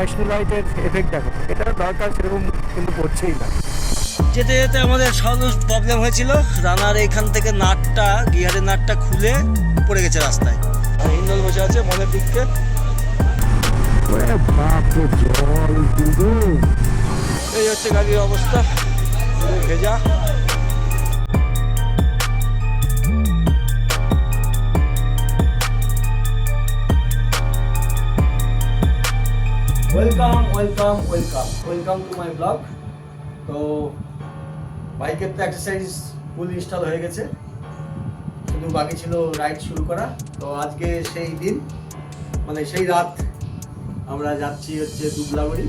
ফ্ল্যাশনি লাইটের এফেক্ট দেখো। এটা দরকার সেরকম কিন্তু পড়ছেই না। যেতে যেতে আমাদের সহজ প্রবলেম হয়েছিল। রানার এখান থেকে নাটটা গিয়ারের নাটটা খুলে পড়ে গেছে রাস্তায়। আর ইন্দল বসে আছে মনের দিককে। ওরে বাপ জল এই হচ্ছে গাড়ির অবস্থা। ভেজা। Welcome welcome welcome welcome to my blog তো বাইকের তো এক্সারসাইজ ফুল ইনস্টল হয়ে গেছে। শুধু বাকি ছিল রাইড শুরু করা। তো আজকে সেই দিন মানে সেই রাত আমরা যাচ্ছি হচ্ছে দুবলাগুড়ি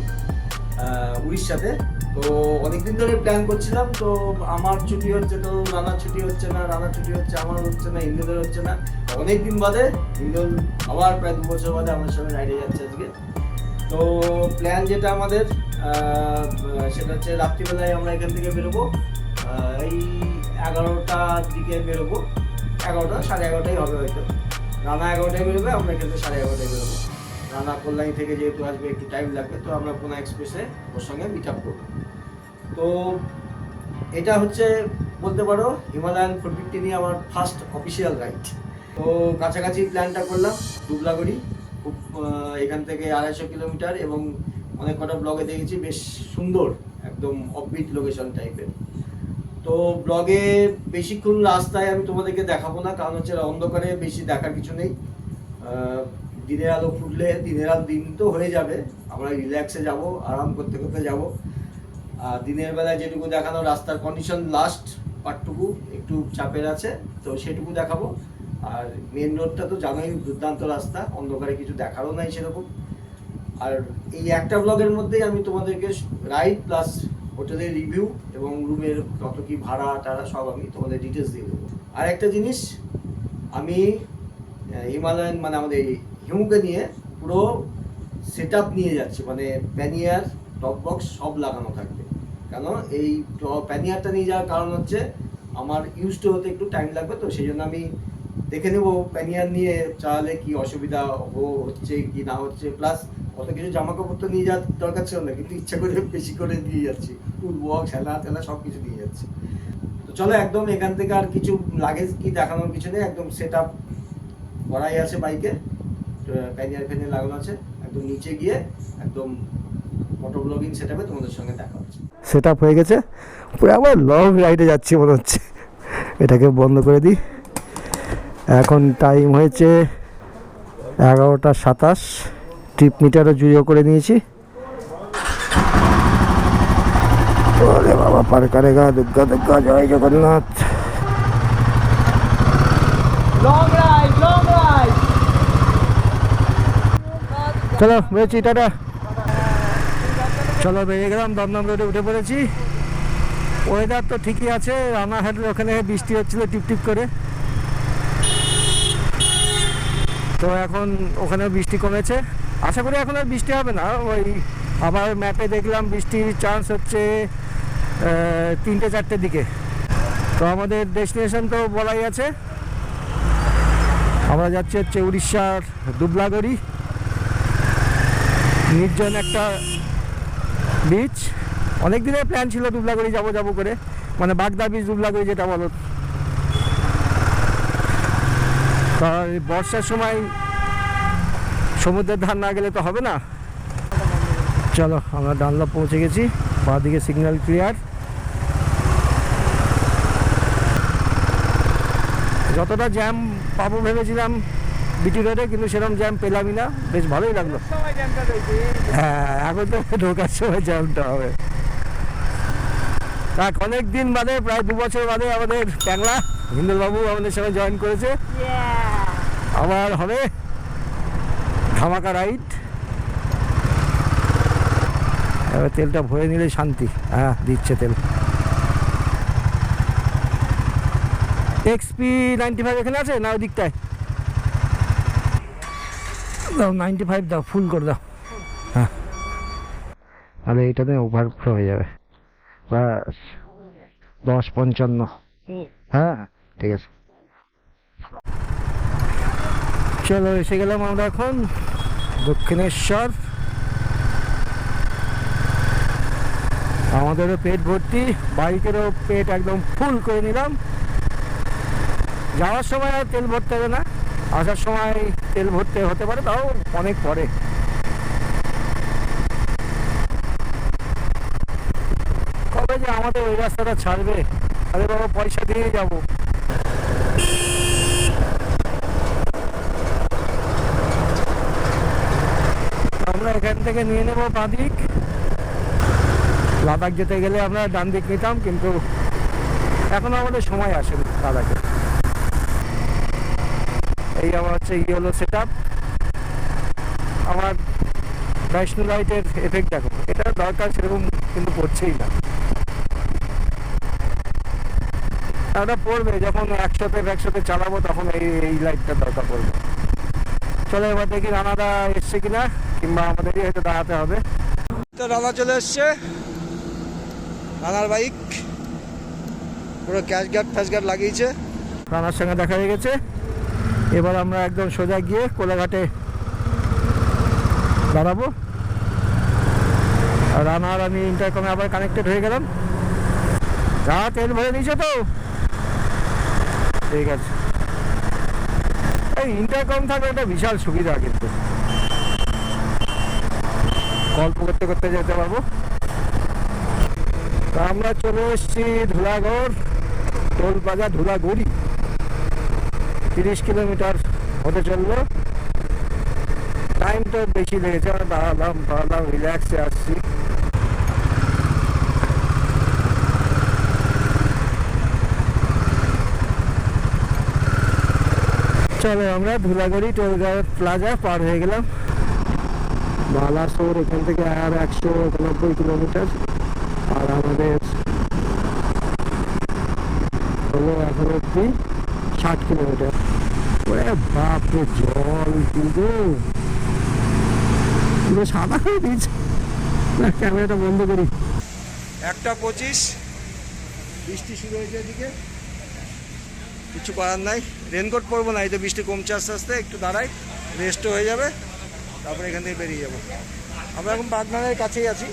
উড়িষ্যাতে। তো অনেকদিন ধরে প্ল্যান করছিলাম, তো আমার ছুটি হচ্ছে তো রানার ছুটি হচ্ছে না, রানার ছুটি হচ্ছে আমার হচ্ছে না ইন্দুদের হচ্ছে না। অনেকদিন বাদে ইন্দুল আবার প্রায় দু বছর বাদে আমার সঙ্গে রাইডে যাচ্ছে আজকে। তো প্ল্যান যেটা আমাদের সেটা হচ্ছে রাত্রিবেলায় আমরা এখান থেকে বেরোবো। এই এগারোটার দিকে বেরোবো। এগারোটা, সাড়ে এগারোটাই হবে হয়তো। রানা এগারোটায় বেরোবে, আমরা এখান থেকে সাড়ে এগারোটায় বেরোবো। রানা কল্যাণী থেকে যেহেতু আসবে, একটু টাইম লাগবে, তো আমরা কোনো এক্সপ্রেসে ওর সঙ্গে মিট আপ করব। তো এটা হচ্ছে, বলতে পারো, হিমালয়ান ফোর ফিফটি নিয়ে আমার ফার্স্ট অফিসিয়াল রাইড তো কাছাকাছি প্ল্যানটা করলাম, দুবলাগড়ি। খুব এখান থেকে আড়াইশো কিলোমিটার এবং অনেক কটা ব্লগে দেখেছি, বেশ সুন্দর, একদম অফবিট লোকেশন টাইপের তো ব্লগে বেশিক্ষণ রাস্তায় আমি তোমাদেরকে দেখাবো না, কারণ হচ্ছে অন্ধকারে বেশি দেখার কিছু নেই। দিনের আলো ফুটলে দিনের আলো দিন তো হয়ে যাবে, আমরা রিল্যাক্সে যাব, আরাম করতে করতে যাব। আর দিনের বেলায় যেটুকু দেখানো রাস্তার কন্ডিশন লাস্ট পার্টটুকু একটু চাপের আছে, তো সেটুকু দেখাবো। আর মেন রোডটা তো জানোই, দুর্দান্ত রাস্তা, অন্ধকারে কিছু দেখারও নাই সেরকম। আর এই একটা ব্লগের মধ্যেই আমি তোমাদেরকে রাইড প্লাস হোটেলের রিভিউ এবং রুমের কত কি ভাড়া, টাড়া সব আমি তোমাদের ডিটেলস দিয়ে দেবো। আর একটা জিনিস, আমি হিমালয়ান মানে আমাদের হিমুকে নিয়ে পুরো সেট নিয়ে যাচ্ছি মানে প্যানিয়ার টপ বক্স সব লাগানো থাকবে। কেন? এই প্যানিয়ারটা নিয়ে যাওয়ার কারণ হচ্ছে, আমার ইউজ টু হতে একটু টাইম লাগবে, তো সেই জন্য আমি দেখে নেব প্যানিয়ার নিয়ে চালালে কি অসুবিধা হ- হচ্ছে কি না হচ্ছে প্লাস অত কিছু জামা কাপড় তো নিয়ে যাওয়ার দরকার ছিল না, কিন্তু ইচ্ছা করে বেশি করে দিয়ে যাচ্ছি। টুল বক্স হেলা তেলা সব কিছু নিয়ে যাচ্ছি। তো চলো একদম এখান থেকে আর কিছু লাগেজ কি দেখানোর কিছু নেই, একদম সেট আপ করাই আছে বাইকে প্যানিয়ার ফ্যানিয়ার লাগানো আছে। একদম নিচে গিয়ে একদম ফটো ব্লগিং সেট আপে তোমাদের সঙ্গে দেখা হচ্ছে। সেট আপ হয়ে গেছে। পুরো আবার লং রাইডে যাচ্ছি মনে হচ্ছে। এটাকে বন্ধ করে দিই। এখন টাইম হয়েছে এগারোটা সাতাশ। ট্রিপ মিটারও জুড়িও করে নিয়েছি। ওরে বাবা পার করেগা দুর্গা দুর্গা জয় জগন্নাথ। চলো বেরোচ্ছি টাটা। চলো বেরিয়ে গেলাম দমদম রোডে উঠে পড়েছি। ওয়েদার তো ঠিকই আছে রানাঘাটের ওখানে বৃষ্টি হচ্ছিল টিপ টিপ করে। তো এখন ওখানে বৃষ্টি কমেছে। আশা করি এখন আর বৃষ্টি হবে না। ওই আবার ম্যাপে দেখলাম বৃষ্টির চান্স হচ্ছে তিনটে চারটের দিকে। তো আমাদের ডেস্টিনেশন তো বলাই আছে। আমরা যাচ্ছি হচ্ছে উড়িষ্যার দুবলাগড়ি। নির্জন একটা বিচ অনেক দিনের প্ল্যান ছিল দুবলাগড়ি যাব যাব করে। মানে বাগদা বিচ দুবলাগড়ি যেটা বলো। এই বর্ষার সময় সমুদ্রের ধার না গেলে তো হবে না। চলো, আমরা ডানলপ পৌঁছে গেছি বাঁ দিকে সিগন্যাল ক্লিয়ার যতটা জ্যাম পাবো ভেবেছিলাম বিটি রোডে কিন্তু সেরকম জ্যাম পেলামই না। বেশ ভালোই লাগল। হ্যাঁ এখন তো ঢোকার সময় জ্যামটা হবে। তাক অনেক দিন বাদে, প্রায় দু বছর বাদে আমাদের ট্যাংলা হিন্দুবাবু আমাদের সঙ্গে জয়েন করেছে। আবার হবে ধামাকা রাইড। এবার তেলটা ভরে নিলে শান্তি। হ্যাঁ দিচ্ছে তেল। এক্সপি নাইনটি ফাইভ এখানে আছে না ওই দিকটায় দাও নাইনটি ফাইভ দাও ফুল করে দাও। হ্যাঁ। তাহলে এইটাতে ওভারফ্লো হয়ে যাবে। ব্যাস দশ পঞ্চান্ন। হ্যাঁ ঠিক আছে। চলো, এসে গেলাম আমরা এখন দক্ষিণেশ্বর। আমাদেরও পেট ভর্তি বাইকেরও পেট একদম ফুল করে নিলাম। যাওয়ার সময় আর তেল ভরতে হবে না, আসার সময় তেল ভরতে হতে পারে, তাও অনেক পরে। কবে যে আমাদের ওই রাস্তাটা ছাড়বে আরে বাবা পয়সা দিয়ে যাব। এখান থেকে নিয়ে নেব বাঁদিক। লাদাখ যেতে গেলে আমরা ডান দিক নিতাম, কিন্তু এখনও আমাদের সময় আসেনি লাদাখে। এই আমার হচ্ছে ইয়ে হলো সেট আমার বৈষ্ণু লাইটের এফেক্ট দেখো, এটা দরকার সেরকম কিন্তু পড়ছেই না। ওটা পড়বে, যখন একসাথে একসাথে চালাবো, তখন এই এই লাইটটা দরকার পড়বে। চলো এবার দেখি রানাদা এসছে কিনা কিংবা আমাদেরই হয়তো দাঁড়াতে হবে। তো রানা চলে এসছে। রানার বাইক পুরো ক্যাশ গার্ড ফ্যাশ গার্ড লাগিয়েছে। রানার সঙ্গে দেখা হয়ে গেছে। এবার আমরা একদম সোজা গিয়ে কোলাঘাটে দাঁড়াবো। আর রানার আমি ইন্টারকমে আবার কানেক্টেড হয়ে গেলাম। যা তেল ভরে নিয়েছে তো? ঠিক আছে। ইন্টারকম থাকলে একটা বিশাল সুবিধা কিন্তু। গল্প করতে করতে যেতে পারব। আমরা চলে এসেছি ধুলাগড় টোল প্লাজা ধুলাগড়ি। তিরিশ কিলোমিটার হতে চলল টাইম তো বেশি লেগেছে দাঁড়ালাম দাঁড়ালাম রিল্যাক্সে আসছি। চলো আমরা ধুলাগড়ি টোলগাঁও প্লাজা পার হয়ে গেলাম। বালাসোর এখান থেকে আর একশো একানব্বই কিলোমিটার। আর আমাদের হলো এখন অব্দি ষাট কিলোমিটার। ওরে বাপরে, জল কিন্তু পুরো সাদা হয়ে দিয়েছে ক্যামেরাটা বন্ধ করি। একটা পঁচিশ। বৃষ্টি শুরু হয়েছে এদিকে। কিছু করার নাই। রেনকোট পরবো না, এই তো বৃষ্টি কমছে আস্তে আস্তে, একটু দাঁড়াই রেস্টও হয়ে যাবে, তারপরে এখান থেকে বেরিয়ে যাব। আমরা এখন বাগনানের কাছেই আছি।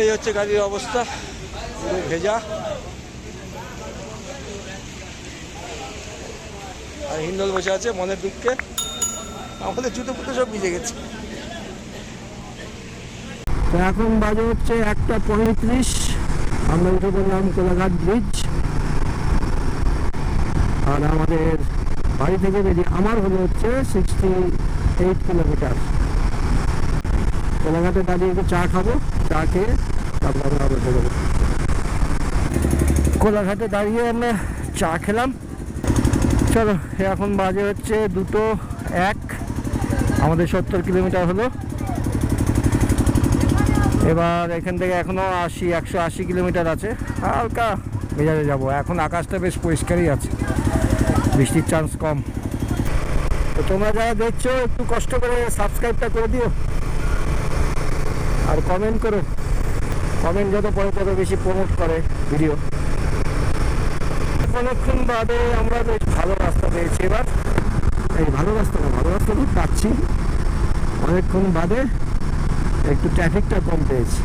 এই হচ্ছে গাড়ির অবস্থা ভেজা। আর হিন্দল বসে আছে মনের দুঃখে। আমাদের জুতো ফুটো সব ভিজে গেছে। এখন বাজে হচ্ছে একটা পঁয়ত্রিশ। আমরা উঠে পড়লাম কোলাঘাট ব্রিজ। আর আমাদের বাড়ি থেকে বেরিয়ে আমার হলো হচ্ছে সিক্সটি এইট কিলোমিটার কোলাঘাটে দাঁড়িয়ে একটু চা খাব, চা খেয়ে তারপর আমরা আবার বেরোবো। কোলাঘাটে দাঁড়িয়ে আমরা চা খেলাম। চলো, এখন বাজে হচ্ছে দুটো এক। আমাদের সত্তর কিলোমিটার হলো। এবার এখান থেকে এখনও আশি, একশো আশি কিলোমিটার আছে। হালকা মেজাজে যাব। এখন আকাশটা বেশ পরিষ্কারই আছে। বৃষ্টির চান্স কম। তো তোমরা যারা দেখছ, একটু কষ্ট করে সাবস্ক্রাইবটা করে দিও। আর কমেন্ট করো। কমেন্ট যত পরে তত বেশি প্রমোট করে ভিডিও অনেকক্ষণ বাদে আমরা বেশ ভালো রাস্তা পেয়েছি এবার। এই ভালো রাস্তা না, ভালো রাস্তা তো পাচ্ছি। অনেকক্ষণ বাদে একটু ট্রাফিকটা কম পেয়েছি।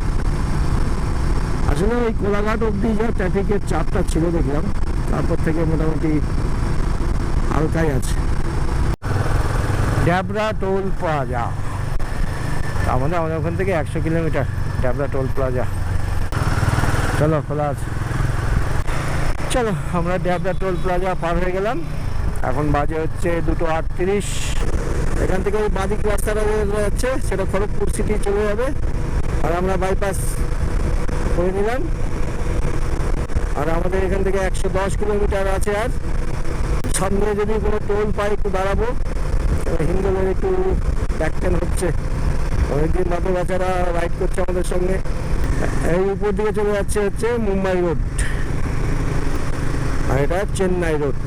আসলে ওই কোলাঘাট অবধি যা ট্রাফিকের চাপটা ছিল দেখলাম। তারপর থেকে মোটামুটি হালকাই আছে। Dabra toll plaza. আমাদের আমাদের ওখান থেকে একশো কিলোমিটার ড্যাবরা টোল প্লাজা। চলো, খোলা আছে। চলো, আমরা ড্যাবরা টোল প্লাজা পার হয়ে গেলাম। এখন বাজে হচ্ছে দুটো আটত্রিশ। এখান থেকে ওই বাদিক রাস্তাটা যাচ্ছে, সেটা খড়গপুর সিটি চলে যাবে। আর আমরা বাইপাস করে নিলাম। আর আমাদের এখান থেকে একশো দশ কিলোমিটার আছে আর। সামনে যদি কোনো টোল পাই একটু দাঁড়াবো। হিন্দুদের একটু ব্যাকটেন হচ্ছে। অনেকদিন বাপে বাচ্চারা রাইড করছে আমাদের সঙ্গে। এই উপর দিকে চলে যাচ্ছে হচ্ছে মুম্বাই রোড আর এটা চেন্নাই রোড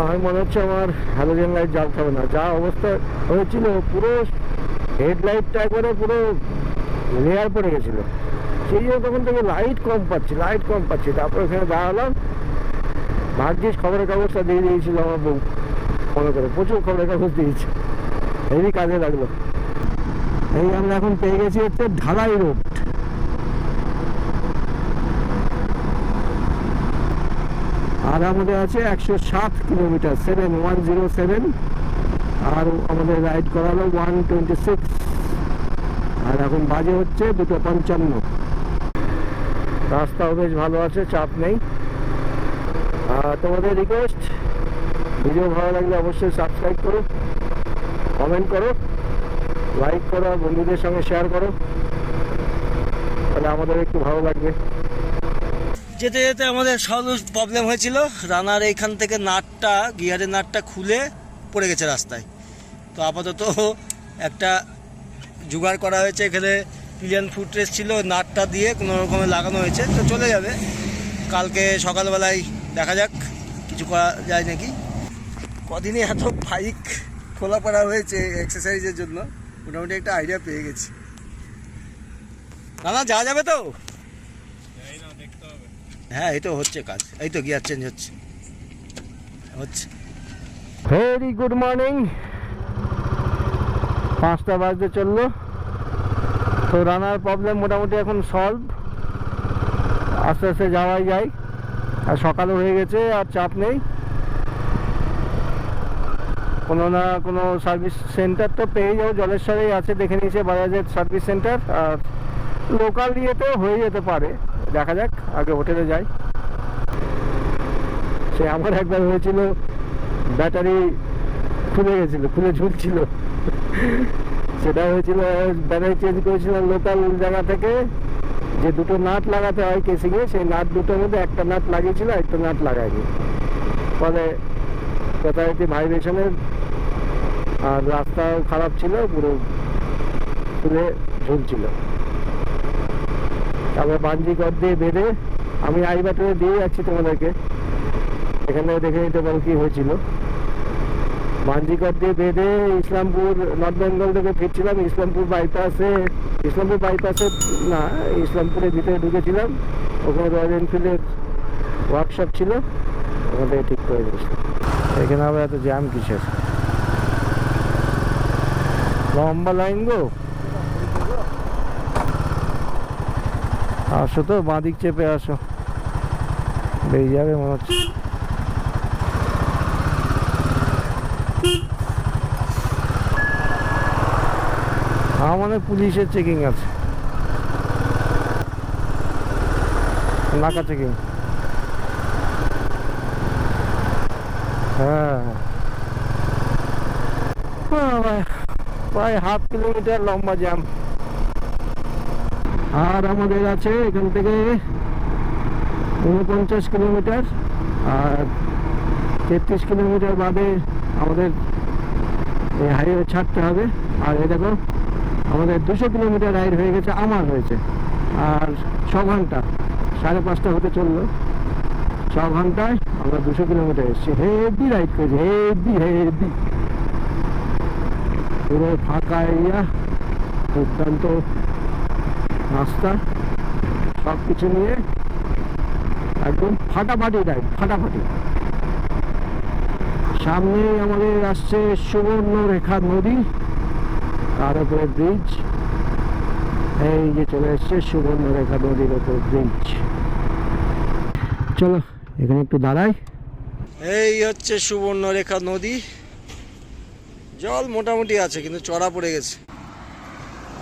আমার মনে হচ্ছে আমার হ্যালোজেন লাইট জ্বালতে হবে না। যা অবস্থা হয়েছিল, পুরো হেডলাইটটা একবারে পুরো লেয়ার পড়ে গেছিল। সেই জন্য তখন থেকে লাইট কম পাচ্ছি লাইট কম পাচ্ছি। তারপর ওখানে দাঁড়ালাম। ভাগ্যিস খবরের কাগজটা দিয়ে দিয়েছিল আমার বউ। মনে করে, প্রচুর খবরের কাগজ দিয়েছে। হেভি কাজে লাগল। এই আমরা এখন পেয়ে গেছি হচ্ছে ঢালাই রোড। আর আমাদের আছে একশো সাত kilometre seven one zero seven আর আমাদের রাইড করালো ওয়ান টোয়েন্টি সিক্স আর এখন বাজে হচ্ছে দুটো পঞ্চান্ন। রাস্তাও বেশ ভালো আছে, চাপ নেই। তোমাদের রিকোয়েস্ট ভিডিও ভালো লাগলে অবশ্যই সাবস্ক্রাইব করো কমেন্ট করো লাইক করো বন্ধুদের সঙ্গে শেয়ার করো, তাহলে আমাদের একটু ভালো লাগবে। যেতে যেতে আমাদের সব প্রবলেম হয়েছিল, রানার এইখান থেকে নাটটা, গিয়ারের নাটটা খুলে পড়ে গেছে রাস্তায়। তো আপাতত একটা জোগাড় করা হয়েছে, এখানে পিলিয়ান ফুটরেস ছিল, নাটটা দিয়ে কোনো রকমে লাগানো হয়েছে, তো চলে যাবে। কালকে সকালবেলায় দেখা যাক কিছু করা যায় নাকি? কদিনে এত বাইক খোলা পড়া হয়েছে এক্সারসাইজের জন্য মোটামুটি একটা আইডিয়া পেয়ে গেছি। না যাওয়া যাবে তো? হ্যাঁ এই তো হচ্ছে কাজ এই তো গিয়ার চেঞ্জ হচ্ছে। হচ্ছে। ভেরি গুড মর্নিং পাঁচটা বাজতে চলল। তো রানার প্রবলেম মোটামুটি এখন সলভ আস্তে আস্তে যাওয়াই যায়। আর সকালও হয়ে গেছে, আর চাপ নেই। কোনো না কোনো সার্ভিস সেন্টার তো পেয়ে যাও জলেশ্বরেই আছে, দেখে নিয়েছে বাজাজের সার্ভিস সেন্টার, আর লোকাল ইয়েতেও হয়ে যেতে পারে। দেখা যাক, আগে হোটেলে যাই। সে আমার একবার হয়েছিল, ব্যাটারি খুলে গেছিল, খুলে ঝুলছিল। সেটা হয়েছিল, ব্যাটারি চেঞ্জ করেছিলাম লোকাল জায়গা থেকে। যে দুটো নাট লাগাতে হয় কেসিংয়ে, সেই নাট দুটোর মধ্যে একটা নাট লাগিয়েছিল একটা নাট লাগায়নি। ফলে যথারীতি ভাইব্রেশনের আর রাস্তা খারাপ ছিল, পুরো খুলে ঝুলছিল। তারপরে বাঞ্জি কর দিয়ে বেঁধে আমি আই বাটনে দিয়ে যাচ্ছি তোমাদেরকে। এখানে দেখে নিতে পারো কি হয়েছিল। মাঞ্জিকর দিয়ে বেঁধে ইসলামপুর, নর্থ বেঙ্গল থেকে ফিরছিলাম, ইসলামপুর বাইপাসে ইসলামপুর বাইপাসে না, ইসলামপুরের ভিতরে ঢুকেছিলাম। ওখানে রয়্যাল এনফিল্ডের ওয়ার্কশপ ছিল। ওখান থেকে ঠিক করে দিয়েছিলাম এখানে আবার এত জ্যাম কিসের? লম্বা লাইন গো। আসো তো, বাঁদিক চেপে আসো। বেরিয়ে যাবে মনে হচ্ছে। হয় পুলিশের চেকিং আছে। নাকা চেকিং হ্যাঁ। প্রায় হাফ কিলোমিটার লম্বা জ্যাম আর আমাদের আছে এখান থেকে উনপঞ্চাশ কিলোমিটার আর তেত্রিশ কিলোমিটার বাদে আমাদের হাইওয়ে ছাড়তে হবে। আর এই দেখো আমাদের দুশো কিলোমিটার রাইড হয়ে গেছে, আমার হয়েছে। আর ছ ঘণ্টা, সাড়ে পাঁচটা হতে চলল। ছ ঘন্টায় আমরা দুশো কিলোমিটার এসেছি। হেভি রাইড করেছি হেভি হেভি পুরো ফাঁকা এরিয়া দুর্দান্ত রাস্তা। সব কিছু নিয়ে একদম ফাটাফাটি রাইড ফাটাফাটি। সামনে আমাদের আসছে সুবর্ণ রেখা নদী। তার উপরে ব্রিজ। এই যে চলে এসছে সুবর্ণরেখা নদীর উপর ব্রিজ। চলো এখানে একটু দাঁড়াই। এই হচ্ছে সুবর্ণরেখা নদী। জল মোটামুটি আছে কিন্তু চড়া পড়ে গেছে।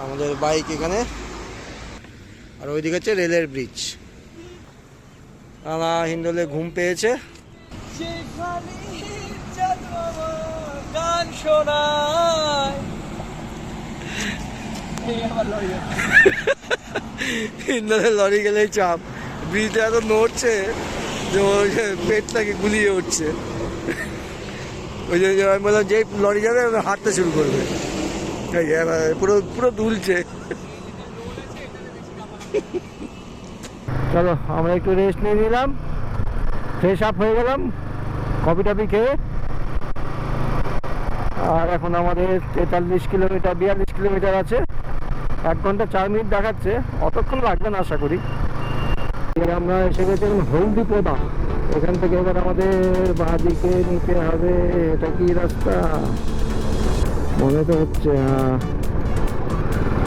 আমাদের বাইক এখানে। আর ওইদিকে হচ্ছে রেলের ব্রিজ। রানা হিন্দলে ঘুম পেয়েছে। গান শোনায়। হিন্দলে লরি গেলেই চাপ। ব্রিজটা এত নড়ছে যে ওর পেটটাকে গুলিয়ে উঠছে। ওই জন্য আমি বললাম, যেই লরি যাবে হাঁটতে শুরু করবে। পুরো পুরো দুলছে। চলো, আমরা একটু রেস্ট নিয়ে নিলাম। ফ্রেশ আপ হয়ে গেলাম। কফি টফি খেয়ে। আর এখন আমাদের তেতাল্লিশ কিলোমিটার, বিয়াল্লিশ কিলোমিটার আছে। এক ঘণ্টা চার মিনিট দেখাচ্ছে, অতক্ষণ লাগবে না আশা করি। এবার আমরা এসে গেছি হলদিপোদা এখান থেকে এবার আমাদের বাঁদিকে নিতে হবে, এটা কি রাস্তা? মনে তো হচ্ছে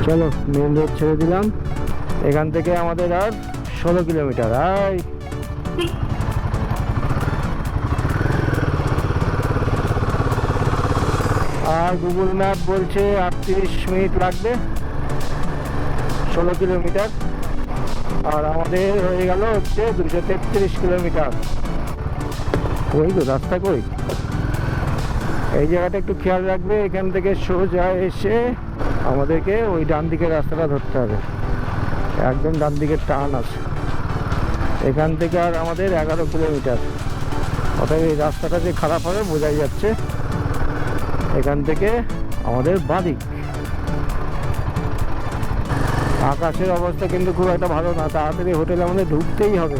চলো মেন রোড ছেড়ে দিলাম। এখান থেকে আমাদের আর ষোলো কিলোমিটার, আয়। আর গুগল ম্যাপ বলছে আটত্রিশ মিনিট লাগবে। ষোলো কিলোমিটার। আর আমাদের হয়ে গেল হচ্ছে দুশো তেত্রিশ কিলোমিটার। ওই তো রাস্তা কই? এই জায়গাটা একটু খেয়াল রাখবে, এখান থেকে সোজা এসে আমাদেরকে ওই ডান দিকের রাস্তাটা ধরতে হবে। একদম ডান দিকের টান আছে। এখান থেকে আর আমাদের এগারো কিলোমিটার। অর্থাৎ এই রাস্তাটা যে খারাপ হবে, বোঝাই যাচ্ছে। এখান থেকে আমাদের বাদিক আকাশের অবস্থা কিন্তু খুব একটা ভালো না। তাড়াতাড়ি হোটেলে আমাদের ঢুকতেই হবে।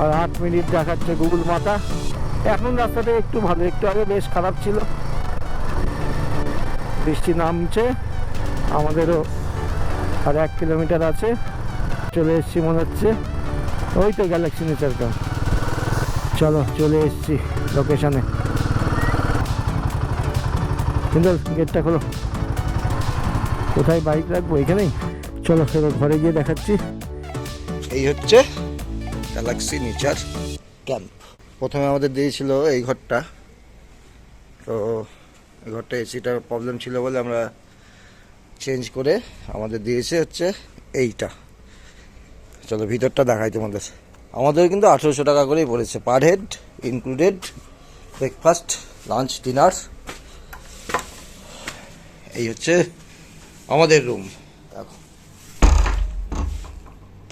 আর আট মিনিট দেখাচ্ছে গুগল মাথা। এখন রাস্তাটা একটু ভালো, একটু আগে বেশ খারাপ ছিল। বৃষ্টি নামছে, আমাদেরও আর এক কিলোমিটার আছে। চলে এসছি মনে হচ্ছে। ওই তো গ্যালাক্সি নেচার কাপ চলো, চলে এসছি লোকেশানে কিন্তু গেটটা খোলো। কোথায় বাইক রাখব? এখানেই? চলো এবার ঘরে গিয়ে দেখাচ্ছি। এই হচ্ছে গ্যালাক্সি নেচার ক্যাম্প প্রথমে আমাদের দিয়েছিল এই ঘরটা। তো এই ঘরটা এসিটার প্রবলেম ছিল বলে আমরা চেঞ্জ করে আমাদের দিয়েছে হচ্ছে এইটা। চলো, ভিতরটা দেখাই তোমাদের। আমাদের কিন্তু আঠেরোশো টাকা করেই পড়েছে। Per head included breakfast lunch dinner এই হচ্ছে আমাদের রুম দেখো।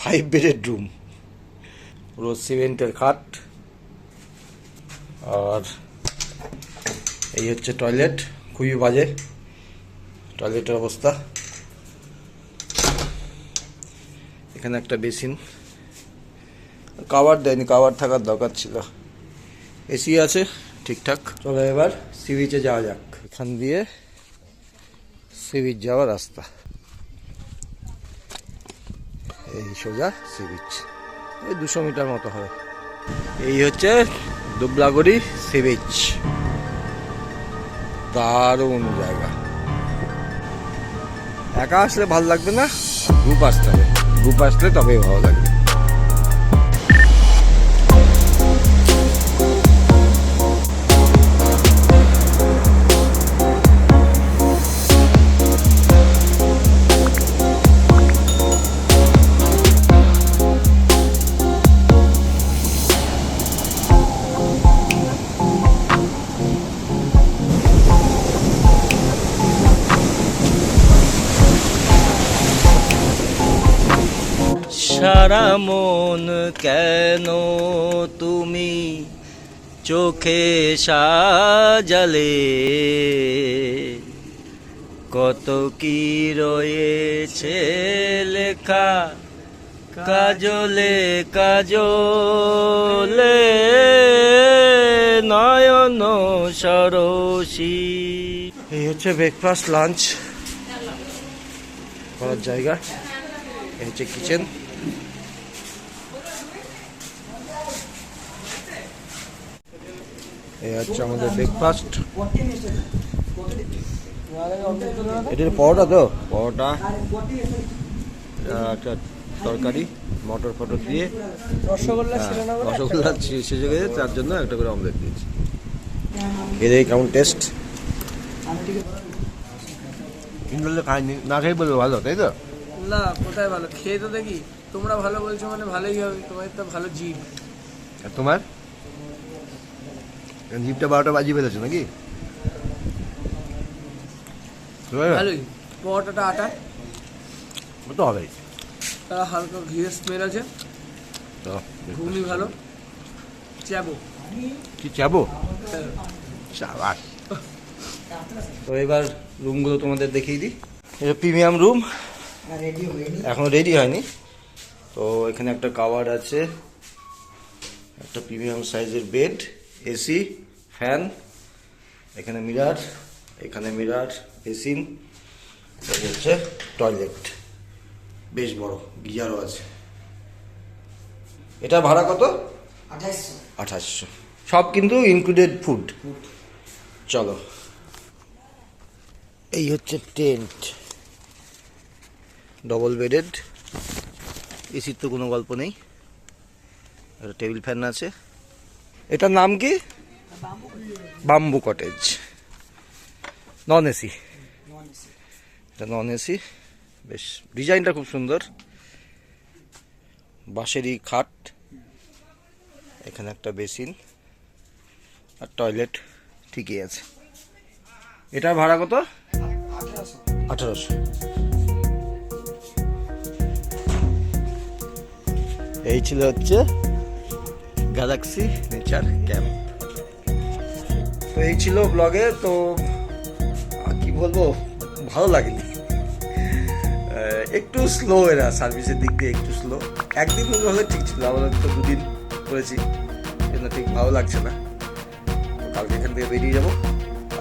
ফাইভ বেডের রুম পুরো সিমেন্টের খাট। আর এই হচ্ছে টয়লেট খুবই বাজে। টয়লেটের অবস্থা। এখানে একটা বেসিন কাভার দেয়নি কাভার থাকার দরকার ছিল। এসি আছে, ঠিকঠাক। চলো এবার সি বিচে যাওয়া যাক। এখান দিয়ে সি বিচ যাওয়ার রাস্তা। এই সোজা সিবিচ ওই দুশো মিটার মতো হবে। এই হচ্ছে দুবলাগড়ি সিবিচ দারুণ জায়গা। একা আসলে ভালো লাগবে না? গ্রুপ আসতে হবে। গ্রুপ আসলে তবেই ভালো লাগবে সারা মন কেন তুমি চোখে সাজালে? কত কি রয়েছে লেখা? কাজলে কাজলে নয়ন সরসী। এই হচ্ছে ব্রেকফাস্ট লাঞ্চ করার জায়গা। হচ্ছে কিচেন এই হচ্ছে আমাদের ব্রেকফাস্ট এটা পরোটা তো পরোটা একটা তরকারি মটর ফটর দিয়ে। রসগোল্লা হ্যাঁ, রসগোল্লা গেছে তার জন্য একটা করে অমলেট দিয়েছি। এদের কেমন টেস্ট খাইনি না খেয়ে বলবে ভালো তাই তো? না কোথায় ভালো? খেয়ে তো দেখি তোমরা ভালো বলছো মানে ভালোই হবে তোমাদের তো ভালো জিভ আর তোমার? জিপটা বারোটা বাজিয়ে ফেলেছো নাকি? ভালোই। পরোটাটা আটা। ও তো হবেই। তারা হালকা ঘিয়ের স্মেল আছে। তো ঘুগনি ভালো। চ্যাবো। কি চাবো চাবাস তো এবার রুমগুলো তোমাদের দেখিয়ে দিই। এটা প্রিমিয়াম রুম এখনও রেডি হয়নি। তো এখানে একটা কাওয়ার আছে একটা প্রিমিয়াম সাইজের বেড এসি ফ্যান এখানে মিরার এখানে মিরার বেসিন হচ্ছে টয়লেট বেশ বড় গিজারও আছে। এটা ভাড়া কত? আঠাশশো। সব কিন্তু ইনক্লুডেড ফুড চলো। এই হচ্ছে টেন্ট ডবল বেডেড এসির তো কোনো গল্প নেই। একটা টেবিল ফ্যান আছে। এটার নাম কি? Bamboo cottage. Non AC. এটা নন এসি। বেশ ডিজাইনটা খুব সুন্দর। বাঁশেরই খাট। এখানে একটা বেসিন। আর টয়লেট ঠিকই আছে। এটার ভাড়া কত? আঠারোশো। এই ছিল হচ্ছে গ্যালাক্সি নেচার ক্যাম্প তো এই ছিল ব্লগে তো কি বলব, ভালো লাগেনি। একটু স্লো এরা সার্ভিসের দিক দিয়ে একটু স্লো একদিন হলে ঠিক ছিল আমাদের তো দুদিন করেছি জন্য ঠিক ভালো লাগছে না। কালকে এখান থেকে বেরিয়ে যাব।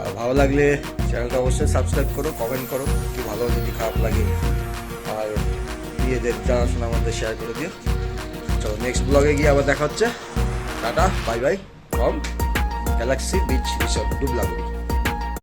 আর ভালো লাগলে চ্যানেলটা অবশ্যই সাবস্ক্রাইব করো কমেন্ট করো কি ভালো যদি খারাপ লাগে। আর নিজেদের জানাশোনার আমাদের শেয়ার করে দিও। নেক্সট ব্লগে গিয়ে আবার দেখা হচ্ছে। Tata bye bye from galaxy beach resort Dublaguri